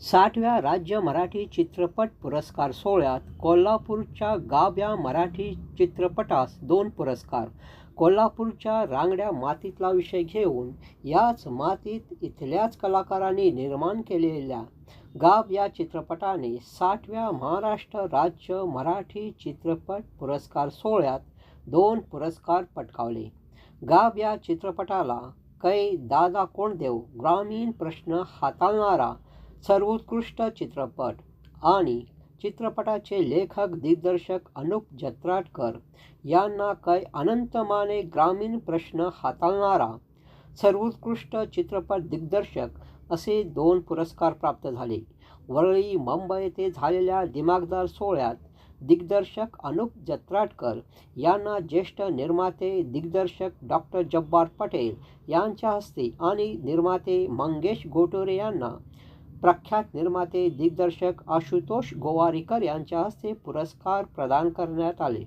साठव्या राज्य मराठी चित्रपट पुरस्कार सोहळ्यात कोल्हापूरच्या गाब्या मराठी चित्रपटास दोन पुरस्कार. कोल्हापूरच्या रांगड्या मातीतला विषय घेऊन याच मातीत इथल्याच कलाकारांनी निर्माण केलेल्या गाव या चित्रपटाने साठव्या महाराष्ट्र राज्य मराठी चित्रपट पुरस्कार सोहळ्यात दोन पुरस्कार पटकावले. गाव या चित्रपटाला कै दादा कोणदेव ग्रामीण प्रश्न हाताळणारा सर्वोत्कृष्ट चित्रपट आणि चित्रपटाचे लेखक दिग्दर्शक अनुप जत्राटकर यांना कै अनंतमाने ग्रामीण प्रश्न हाताळणारा सर्वोत्कृष्ट चित्रपट दिग्दर्शक असे दोन पुरस्कार प्राप्त झाले. वरळी मुंबई येथे झालेल्या दिमागदार सोहळ्यात दिग्दर्शक अनुप जत्राटकर यांना ज्येष्ठ निर्माते दिग्दर्शक डॉक्टर जब्बार पटेल यांच्या हस्ते आणि निर्माते मंगेश गोटोरे यांना प्रख्यात निर्माते दिग्दर्शक आशुतोष गोवारीकर यांच्या हस्ते पुरस्कार प्रदान करण्यात आले.